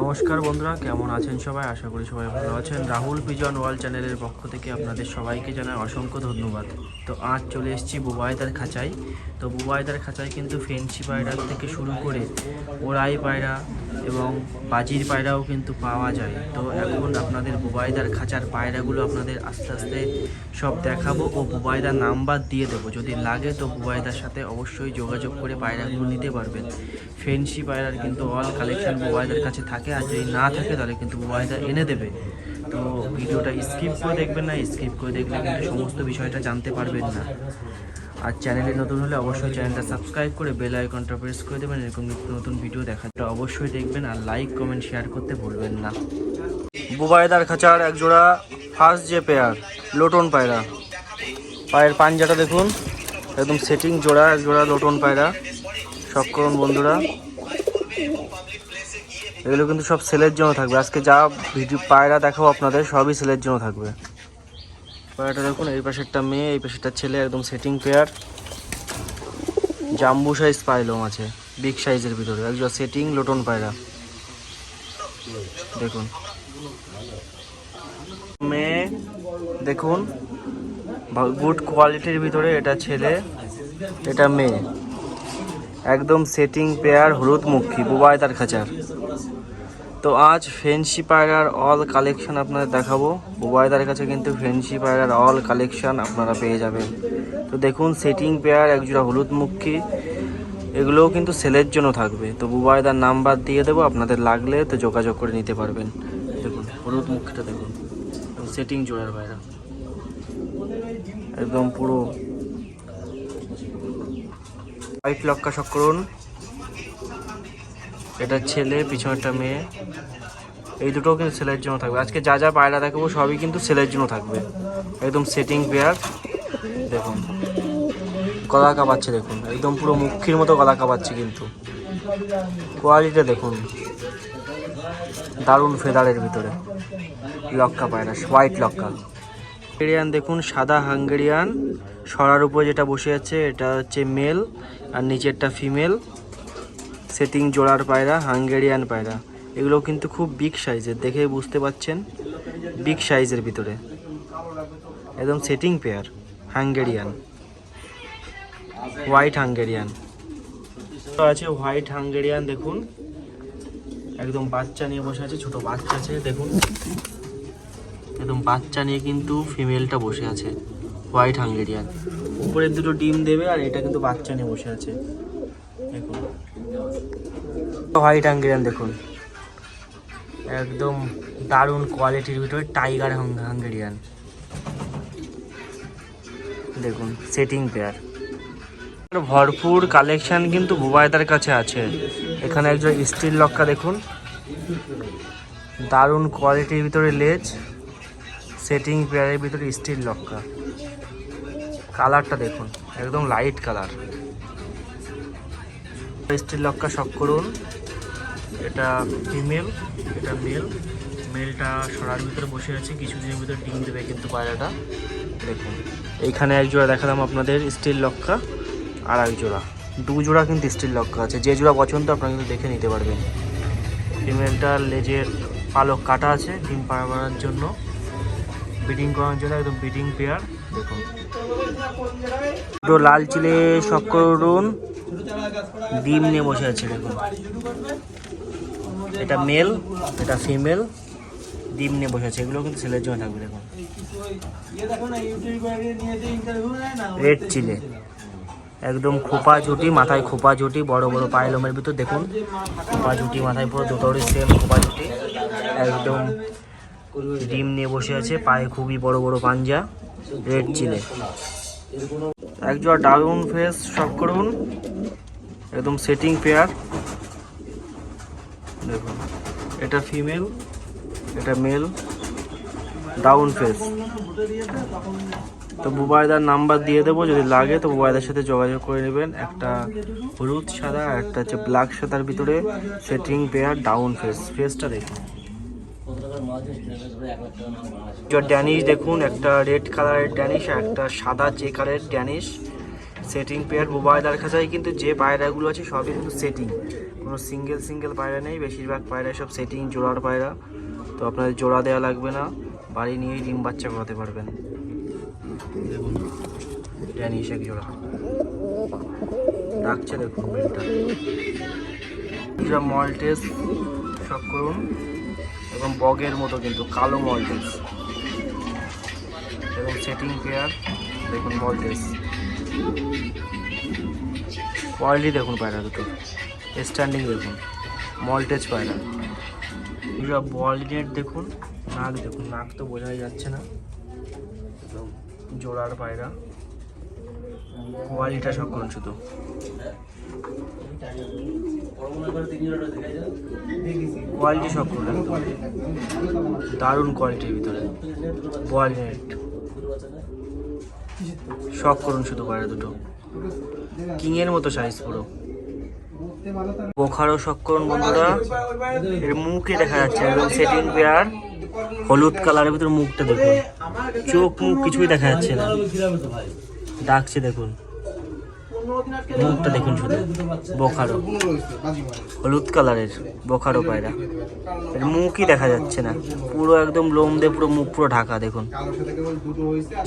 নমস্কার বন্ধুরা, কেমন আছেন সবাই? আশা করি সবাই ভালো আছেন। রাহুল পিজন ওয়াল চ্যানেলের পক্ষ থেকে আপনাদের সবাইকে জানাই অসংখ্য ধন্যবাদ। তো আজ চলে এসেছি বুবাইদার খাঁচায়। তো বুবাইদার খাঁচায় কিন্তু ফেন্সি পায়রা থেকে শুরু করে ওড়াই পায়রা এবং বাজির পায়রাও কিন্তু পাওয়া যায়। তো এখন আপনাদের বুবাইদার খাঁচার পায়রাগুলো আপনাদের আস্তে আস্তে সব দেখাবো ও বুবাইদার নাম্বার দিয়ে দেবো। যদি লাগে তো বুবাইদার সাথে অবশ্যই যোগাযোগ করে পায়রাগুলো নিতে পারবেন। ফেন্সি পায়রার কিন্তু অল কালেকশন বুবাইদার কাছে থাকে আর যদি না থাকে তাহলে কিন্তু বুবাইদা এনে দেবে। তো ভিডিওটা স্কিপ করে দেখবেন না স্কিপ করে দেখলে কিন্তু সমস্ত বিষয়টা জানতে পারবেন না। আর চ্যানেলে নতুন হলে অবশ্যই চ্যানেলটা সাবস্ক্রাইব করে বেল আইকনটা প্রেস করে দেবেন। এরকম নিত্য নতুন ভিডিও দেখার তো অবশ্যই দেখবেন আর লাইক, কমেন্ট, শেয়ার করতে ভুলবেন না। বুবাইদার খাঁচার এক জোড়া ফার্স্ট যে পেয়ার, লোটন পায়রা। পায়ের পাঞ্জাটা দেখুন, একদম সেটিং জোড়া এক জোড়া লোটন পায়রা। সব করুন বন্ধুরা। এগুলো কিন্তু সব সেলের জন্য থাকবে। আজকে যা ভিডিও, পায়রা দেখাবো আপনাদের, সবই সেলের জন্য থাকবে। পায়রাটা দেখুন, এই পাশেরটা মেয়ে, এই পাশেরটা ছেলে, একদম সেটিং পেয়ার জাম্বু সাইজ পাইলম আছে বিগ সাইজের ভিতরে। একজন সেটিং লোটন পায়রা। দেখুন। মেয়ে, দেখুন। গুড কোয়ালিটির ভিতরে এটা ছেলে, এটা মেয়ে। একদম সেটিং পেয়ার হলুদ মুখী বুবাই তার খাঁচার। তো আজ ফেন্সি পায়রার অল কালেকশন আপনাদের দেখাবো। বুবাইদার কাছে কিন্তু ফেন্সি পায়রার অল কালেকশন আপনারা পেয়ে যাবেন। তো দেখুন সেটিং পেয়ার একজোড়া হলুদ মুখী, এগুলোও কিন্তু সেলের জন্য থাকবে। তো বুবাইদার নাম্বার দিয়ে দেবো, আপনাদের লাগলে তো যোগাযোগ করে নিতে পারবেন। দেখুন, হলুদ মুখটা দেখুন সেটিং জোড়ার পায়রা একদম পুরো। হোয়াইট লক্কা সকরণ এটা ছেলে পিছনেরটা মেয়ে। এই দুটোও কিন্তু সেলের জন্য থাকবে। আজকে যা যা পায়রা দেখাবো, সবই কিন্তু সেলের জন্য থাকবে। একদম সেটিং পেয়ার দেখুন, গলা কাঁপাচ্ছে, দেখুন। একদম পুরো মুখির মতো গলা কাঁপাচ্ছে কিন্তু। কোয়ালিটিটা দেখুন। দারুণ ফেদারের ভিতরে। লক্কা পায়রা হোয়াইট লক্কা। হাঙ্গেরিয়ান দেখুন, সাদা হাঙ্গেরিয়ান সরার উপর যেটা বসে আছে, এটা হচ্ছে মেল আর নিচেরটা ফিমেল সেটিং জোড়ার পায়রা হাঙ্গেরিয়ান পায়রা। এগুলো কিন্তু খুব বিগ সাইজের দেখে বুঝতে পাচ্ছেন? বিগ সাইজের ভিতরে। একদম setting pair Hungarian white Hungarian আছে হোয়াইট হাঙ্গেরিয়ান দেখুন। একদম বাচ্চা নিয়ে বসে আছে, ছোট বাচ্চা আছে, দেখুন। একদম বাচ্চা নিয়ে কিন্তু ফিমেলটা বসে আছে হোয়াইট হাঙ্গেরিয়ান উপরের দুটো ডিম দেবে আর এটা কিন্তু বাচ্চা নিয়ে বসে আছে। দেখুন। হোয়াইট হাঙ্গেরিয়ান দেখুন। একদম দারুণ কোয়ালিটির ভিতরে টাইগার হাঙ্গেরিয়ান দেখুন সেটিং পেয়ার ভরপুর কালেকশন কিন্তু বুবাইদার কাছে আছে। এখানে একজন স্টিল লক্কা দেখুন। দারুণ কোয়ালিটির ভিতরে লেজ সেটিং পেয়ারের ভিতরে স্টিল লক্কা কালারটা দেখুন, একদম লাইট কালার স্টিল লক্কা শখ করুন। এটা ফিমেল, এটা মেল। মেলটা সরার ভিতরে বসে আছে, কিছুদিনের ভিতরে ডিম দেবে কিন্তু পায়রাটা। দেখুন এইখানে এক জোড়া দেখালাম আপনাদের, স্টিল লক্কা আর এক জোড়া। দু জোড়া কিন্তু স্টিল লক্কা আছে, যে জোড়া পছন্দ আপনারা কিন্তু দেখে নিতে পারবেন। ফিমেলটার লেজের পালক কাটা আছে, ডিম পাড়া জন্য। ব্রিডিং করার জন্য একদম ব্রিডিং পেয়ার। দেখুন দুটো লাল চিলে সব করুন। ডিম নিয়ে বসে আছে, দেখুন। এটা মেল, এটা ফিমেল। ডিম নিয়ে বসে আছে, এগুলো কিন্তু ছেলের জন্য থাকবে, দেখুন। রেড চিলে একদম খোপা ঝুটি, মাথায় খোপা ঝুটি, বড় বড় পায়লমের ভিতর, দেখুন। খোপা ঝুটি, মাথায় পুরো দুটোরই সেম খোপা ঝুটি। একদম ডিম নিয়ে বসে আছে, পায়ে খুবই বড় বড় পাঞ্জা। রেড চিলে একজোড়া ডাউন ফেস সব করুন। একদম সেটিং পেয়ার দেখুন, এটা ফিমেল এটা মেল ডাউন ফেস তো বুবাইদার নাম্বার দিয়ে দেবো, যদি লাগে তো বুবাইদার সাথে যোগাযোগ করে নেবেন। একটা হলুদ সাদা একটা হচ্ছে ব্ল্যাক সাদার ভিতরে সেটিং পেয়ার ডাউন ফেস ফেসটা দেখুন। ড্যানিশ দেখুন, একটা রেড কালারের ড্যানিশ আর একটা সাদা যে কালারের ড্যানিশ সেটিং পেয়ার দেখা যায় কিন্তু যে পায়রাগুলো আছে সবই কিন্তু সেটিং কোনো সিঙ্গেল সিঙ্গেল পায়রা নেই, বেশিরভাগ পায়রা সব সেটিং জোড়ার পায়রা। তো আপনাদের জোড়া দেওয়া লাগবে না, বাড়ি নিয়েই ডিম বাচ্চা করাতে পারবেন। ড্যানিশ এক জোড়া। ডাকছে দেখুন এটা মল্টেস সব করুন। এবং বগের মতো কিন্তু, কালো মল্টেস। এবং সেটিং পেয়ার, দেখুন মল্টেস। কোয়ালিটি দেখুন পায়রা দুটো। স্ট্যান্ডিং দেখুন মল্টেজ পায়রা। এগুলো বলিনেট দেখুন, নাক দেখুন, নাক তো বোঝাই যাচ্ছে না। একদম জোড়ার পায়রা। কোয়ালিটা সব শুধু। কোয়ালিটি সব দারুণ কোয়ালিটির ভিতরে। শখ করুন শুধু পায়রা দুটো। কিংয়ের মতো সাইজ পুরো। বোখারও শখ করুন বন্ধুরা। এর মুখে দেখা যাচ্ছে একদম সেটিং পেয়ার হলুদ কালারের ভিতরে মুখটা দেখুন। চোখ মুখ কিছুই দেখা যাচ্ছে না। ডাকছে দেখুন। মুখটা দেখুন শুধু। বোখারো হলুদ কালারের বোখারো পায়রা। এর মুখই দেখা যাচ্ছে না। পুরো একদম লোম দিয়ে পুরো মুখ পুরো ঢাকা, দেখুন।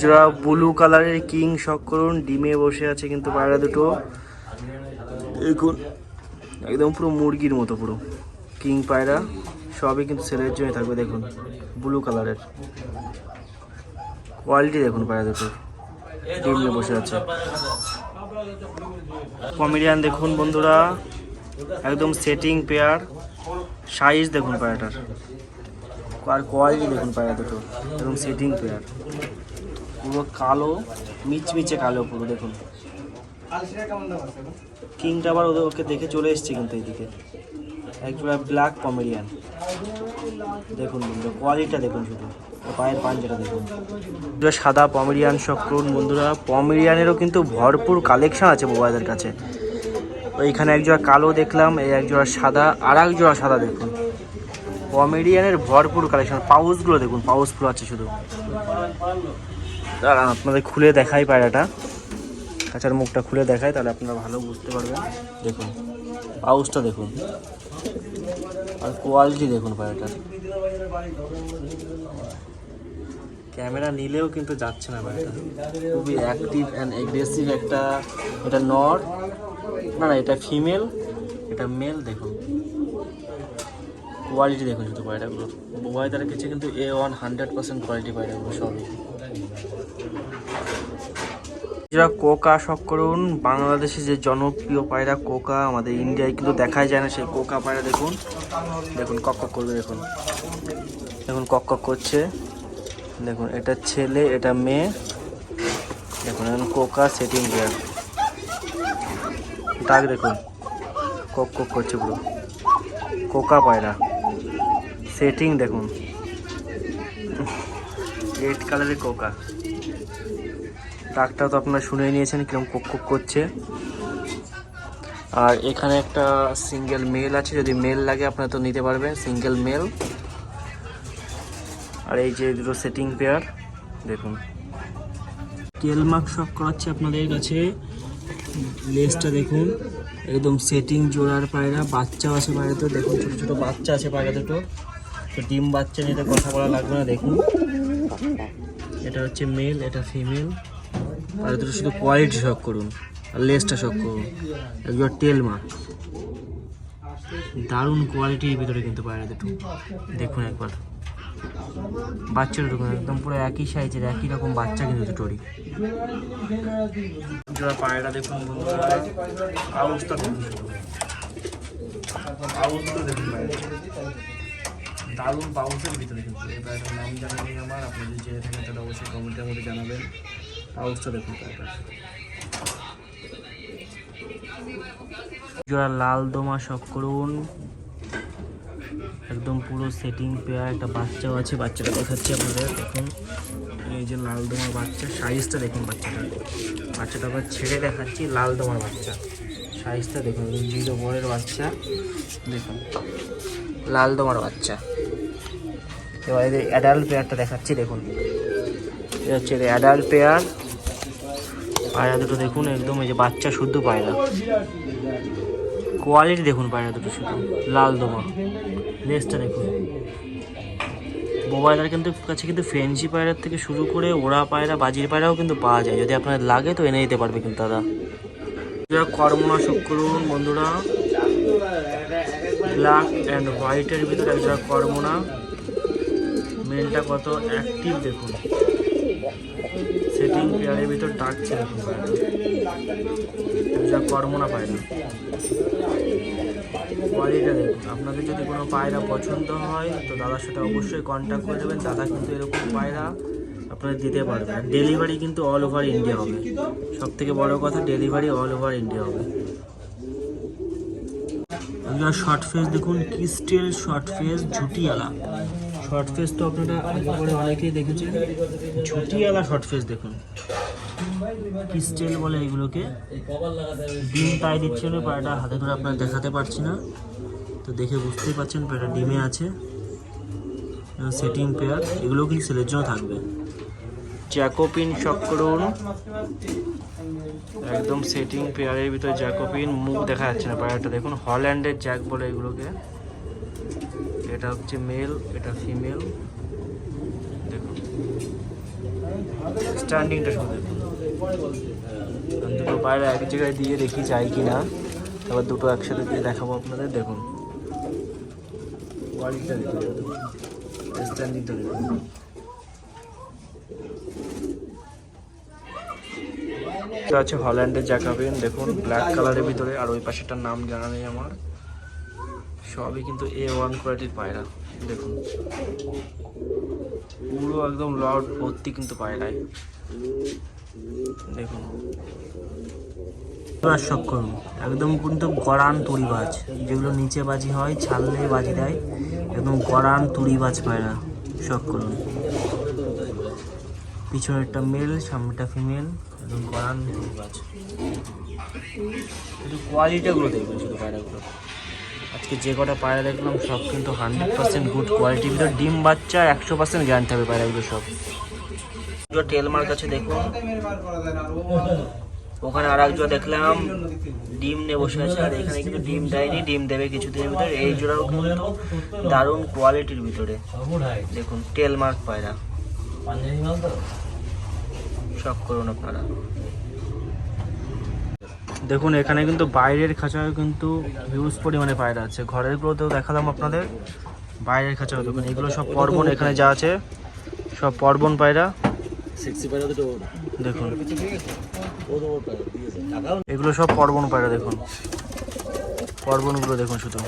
যারা ব্লু কালারের কিং শখ করুন, ডিমে বসে আছে কিন্তু পায়রা দুটো। দেখুন, একদম পুরো মুরগির মতো পুরো। কিং পায়রা, সবই কিন্তু সেলের জন্য থাকবে, দেখুন। ব্লু কালারের কোয়ালিটি দেখুন পায়রা দুটোর। ডিম বসে আছে। কমেডিয়ান দেখুন বন্ধুরা। একদম সেটিং পেয়ার সাইজ দেখুন পায়রাটার আর কোয়ালিটি দেখুন পায়রা দুটো। এবং সেটিং পেয়ার পুরো কালো, মিচমিচে কালো পুরো, দেখুন। কিংটা আবার ওদের ওকে দেখে চলে এসছে কিন্তু এইদিকে একজোড়া ব্ল্যাক কমেডিয়ান দেখুন কোয়ালিটিটা দেখুন শুধু। পায়ের পাঞ্জাটা দেখুন। সাদা পমেরিয়ান শখ করুন বন্ধুরা। পমেরিয়ানেরও কিন্তু ভরপুর কালেকশন আছে মোবাইলের কাছে। ওইখানে একজোড়া কালো দেখলাম, এই একজোড়া সাদা আর এক জোড়া সাদা দেখুন। পমেরিয়ানের ভরপুর কালেকশন পাউসগুলো দেখুন, পাউসগুলো আছে শুধু। দাঁড়ান, আপনাদের খুলে দেখাই পায়রাটা। কাঁচার মুখটা খুলে দেখায় তাহলে আপনারা ভালো বুঝতে পারবেন। দেখুন, পাউসটা দেখুন। আর কোয়ালিটি দেখুন পায়রাটার ক্যামেরা নিলেও কিন্তু যাচ্ছে না পায়রাটা খুবই অ্যাক্টিভ অ্যান্ড এগ্রেসিভ একটা, এটা নর না না, এটা ফিমেল এটা মেল দেখুন। কোয়ালিটি দেখুন শুধু পায়রাগুলো। মোবাইলের কাছে কিন্তু A one hundred percent quality পায়রাগুলো সবই। যারা কোকা শখ করুন। বাংলাদেশে যে জনপ্রিয় পায়রা কোকা আমাদের ইন্ডিয়ায় কিন্তু দেখাই যায় না, সেই কোকা পায়রা দেখুন। দেখুন, কক কক করবে দেখুন। দেখুন, কক কক করছে। দেখুন, এটা ছেলে, এটা মেয়ে। দেখুন এখন কোকা সেটিং গিয়ার ডাক দেখুন। কক কক করছে পুরো। কোকা পায়রা। সেটিং দেখুন। রেড কালারের কোকা। ডাকটা তো আপনারা শুনে নিয়েছেন কীরকম কুক কুক করছে। আর এখানে একটা সিঙ্গেল মেল আছে, যদি মেল লাগে আপনারা তো নিতে পারবেন সিঙ্গেল মেল আর এই যে দুটো সেটিং পেয়ার দেখুন। টেল মার্ক শক করাচ্ছে আপনাদের কাছে। লেসটা দেখুন, একদম সেটিং জোড়ার পায়রা বাচ্চা আছে পায়রা তো দেখুন ছোটো ছোটো বাচ্চা আছে পায়রা দুটো। তো ডিম বাচ্চা নিয়ে কথা বলা লাগবে না, দেখুন। এটা হচ্ছে মেল এটা ফিমেল আর দুটো শুধু কোয়ালিটি শখ করুন, আর লেসটা শখ করুন। একবার টেল মার্ক দারুণ কোয়ালিটির ভিতরে কিন্তু পায়রা দুটো দেখুন একবার। বাচ্চাটা দেখুন একদম পুরো একই সাইজের একই রকম বাচ্চা কিন্তু দুটোরই যারা পায়রা দেখুন বন্ধুরা। দেখুন। দারুণ পাউসের ভিতরে কিন্তু। এই পায়রাটার নাম জানা নেই আমার। আপনি যদি জেনে থাকেন তাহলে অবশ্যই কমেন্টের মধ্যে জানাবেন। পাউসটা দেখুন জোড়া লাল দোমা শখ করুন। একদম পুরো সেটিং পেয়ার একটা বাচ্চাও আছে, বাচ্চাটা দেখাচ্ছি আপনাদের, দেখুন। এই যে লাল দোমার বাচ্চা সাইজটা দেখুন বাচ্চাটা বাচ্চাটা আবার ছেড়ে দেখাচ্ছি, লাল দোমার বাচ্চা। সাইজটা দেখুন জিরো বরের বাচ্চা। দেখুন, লাল দোমার বাচ্চা। এবার এদের অ্যাডাল্ট পেয়ারটা দেখাচ্ছি, দেখুন। এটা হচ্ছে অ্যাডাল্ট পেয়ার পায়রা দুটো দেখুন, একদম এই যে বাচ্চা শুদ্ধ পায়রা। কোয়ালিটি দেখুন পায়রা দুটো শুধু, লাল দমা। লেজটা দেখুন। মোবাইলের কিন্তু কাছে কিন্তু ফেন্সি পায়রার থেকে শুরু করে ওড়া পায়রা, বাজির পায়রাও কিন্তু পাওয়া যায়। যদি আপনার লাগে তো এনে দিতে পারবে কিন্তু দাদা। যারা কর্মনাশক করুন বন্ধুরা। ব্ল্যাক অ্যান্ড হোয়াইটের ভিতরে একটা কর্মনা। মেলটা কত? অ্যাক্টিভ দেখুন। সেটিং পেয়ারের ভিতর ডাকছে যা কর্মনা পায়রা কোয়ালিটিটা দেখুন। আপনাদের যদি কোনো পায়রা পছন্দ হয়, তো দাদার সাথে অবশ্যই কন্ট্যাক্ট করে দেবেন। দাদা কিন্তু এরকম পায়রা আপনাদের দিতে পারবে। আর ডেলিভারি কিন্তু অল ওভার ইন্ডিয়া হবে। সব থেকে বড় কথা ডেলিভারি অল ওভার ইন্ডিয়া হবে। আপনারা শর্ট ফেস দেখুন। ক্রিস্টেল শর্ট ফেস ঝুটিয়ালা শর্ট ফেস তো আপনারা আগে পরে অনেকেই দেখেছেন। ঝুটিয়ালা শর্ট ফেস দেখুন। ক্রিস্টেল বলে এগুলোকে? ডিম তাই দিচ্ছিল পায়রাটা হাতে ধরে আপনারা দেখাতে পারছি না। তো দেখে বুঝতেই পারছেন পায়রাটা ডিমে আছে। সেটিং পেয়ার এগুলো কিন্তু সেলের জন্য থাকবে। জ্যাকোপিন করুন। একদম সেটিং পেয়ারের ভিতরে জ্যাকোপিন মুখ দেখা যাচ্ছে না পায়রাটা। দেখুন, হল্যান্ডের জ্যাক বলে এগুলোকে। এটা হচ্ছে মেল এটা ফিমেল দেখুন স্ট্যান্ডিংটা শুধু দেখুন দুটো পায়রা এক জায়গায় দিয়ে দেখি যাই কি না তারপর দুটো একসাথে দিয়ে দেখাবো আপনাদের, দেখুন। স্ট্যান্ডিংটা দেখুন। আছে হল্যান্ডের জ্যাকাবিন দেখুন। ব্ল্যাক কালারের ভিতরে, আর ওই পাশেটার নাম জানা নেই আমার। সবই কিন্তু এ ওয়ান কোয়ালিটির পায়রা, দেখুন। পুরো একদম লড ভর্তি কিন্তু পায়রায় দেখুন। শখ করুন। একদম কিন্তু গড়ান তুড়িবাজ যেগুলো নিচে বাজি হয় ছাড়লে বাজি দেয়, একদম গড়ান তুড়িবাজ পায়রা। শখ করুন। পিছনেরটা মেল সামনেটা ফিমেল একদম গড়ান তুড়িবাজ শুধু কোয়ালিটিগুলো দেখবেন, শুধু পায়রাগুলো। আজকে যে কটা পায়রা দেখলাম সব কিন্তু হান্ড্রেড পার্সেন্ট গুড কোয়ালিটির ভিতর ডিম বাচ্চা একশো পার্সেন্ট গ্যারান্টি হবে পায়রাগুলো সব। টেল মার্ক আছে দেখুন ওখানে আর একজোড়া দেখলাম ডিম নিয়ে বসে আছে আর এখানে কিন্তু ডিম দেয়নি ডিম দেবে কিছুদিনের ভিতরে। এই জোড়াও কিন্তু দারুণ কোয়ালিটির ভিতরে। দেখুন টেল মার্ক পায়রা। সব করুন আপনারা। দেখুন এখানে কিন্তু বাইরের খাঁচাও কিন্তু হিউজ পরিমাণে পায়রা আছে। ঘরের গুলোতেও দেখালাম আপনাদের। বাইরের খাঁচাও দেখুন এগুলো সব পর্বন এখানে যা আছে সব পর্বন পায়রা। দেখুন। এগুলো সব পর্বন পায়রা দেখুন। পর্বনগুলো দেখুন শুধু।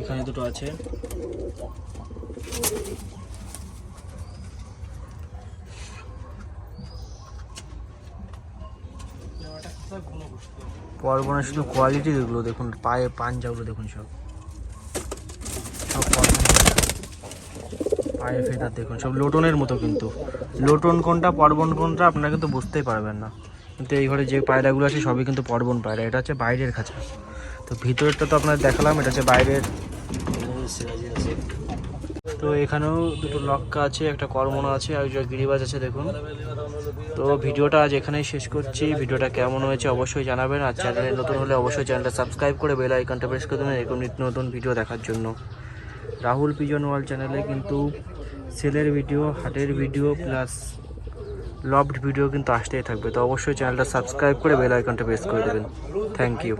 এখানে দুটো আছে। পর্বনের শুধু কোয়ালিটি এগুলো দেখুন, পায়ে পাঞ্জাগুলো দেখুন সব। সব পায়ে ফেদার দেখুন, সব লোটনের মতো কিন্তু। লোটন কোনটা পর্বন কোনটা, আপনারা কিন্তু বুঝতেই পারবেন না। কিন্তু এই ঘরে যে পায়রাগুলো আছে, সবই কিন্তু পর্বন পায়রা, এটা হচ্ছে বাইরের খাঁচা। তো ভিতরেরটা তো আপনাদের দেখালাম, এটা হচ্ছে বাইরের তো এখানেও দুটো লক্কা আছে, একটা কর্মনা আছে, আর একটা গিরিবাজ আছে, দেখুন। তো ভিডিওটা আজ এখানেই শেষ করছি। ভিডিওটা কেমন হয়েছে অবশ্যই জানাবেন, আর চ্যানেলে নতুন হলে অবশ্যই চ্যানেলটা সাবস্ক্রাইব করে বেল আইকনটা প্রেস করে দেবেন, এরকম নিত্য নতুন ভিডিও দেখার জন্য। রাহুল পিজন ওয়াল চ্যানেলে কিন্তু সেলের ভিডিও, হাটের ভিডিও, প্লাস লভড ভিডিও কিন্তু আসতেই থাকবে। তো অবশ্যই চ্যানেলটা সাবস্ক্রাইব করে বেল আইকনটা প্রেস করে দেবেন। Thank you.